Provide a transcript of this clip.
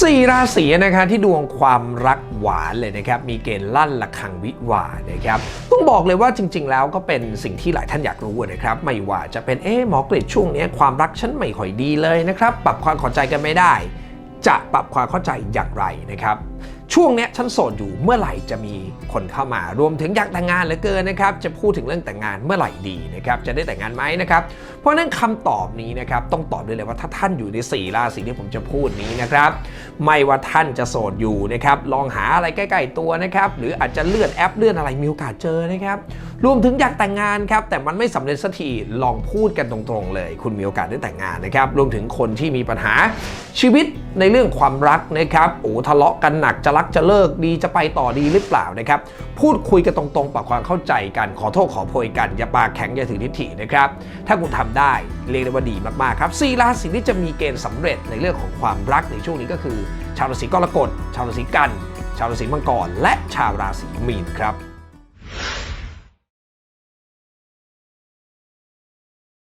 สี่ราศีนะครับที่ดวงความรักหวานเลยนะครับมีเกณฑ์ลั่นระคังวิวานะครับต้องบอกเลยว่าจริง ๆ แล้วก็เป็นสิ่งที่หลายท่านอยากรู้นะครับไม่ว่าจะเป็นเอ๊ะหมอกฤษช่วงนี้ความรักฉันไม่ค่อยดีเลยนะครับปรับความเข้าใจกันไม่ได้ จะปรับความเข้าใจอย่างไรนะครับ ช่วงนี้ฉันโสดอยู่เมื่อไหร่จะมีคนเข้ามารวมถึงอยากแต่งงานเหลือเกินนะครับ จะพูดถึงเรื่องแต่งงานเมื่อไหร่ดีนะครับ จะได้แต่งงานไหมนะครับ เพราะนั้นคำตอบนี้นะครับต้องตอบได้เลยว่าถ้าท่านอยู่ในสี่ราศีที่ผมจะพูดนี้นะครับ ไม่ว่าท่านจะโสดอยู่นะครับ ลองหาอะไรใกล้ ๆ ตัวนะครับ หรืออาจจะเลื่อนแอปเลื่อนอะไรมีโอกาสเจอนะครับ รวมถึงอยากแต่งงานครับแต่มันไม่สำเร็จสักทีลองพูดกันตรงๆเลย คุณมีโอกาสได้แต่งงานนะครับรวมถึงคนที่มีปัญหาชีวิตในเรื่องความรักนะครับโอ้ทะเลาะกันหนักจะรักจะเลิกดีจะไปต่อดีหรือเปล่านะครับพูดคุยกันตรงๆปรับความเข้าใจกันขอโทษขอโพยกันอย่าปากแข็งอย่าถือทิฐินะครับถ้าคุณทำได้เรียกได้ว่าดีมากๆครับสี่ราศีที่จะมีเกณฑ์สำเร็จในเรื่องของความรักในช่วงนี้ก็คือ ชาวราศีกรกฎชาวราศีกัน ชาวราศีมังกรและชาวราศีมีนครับ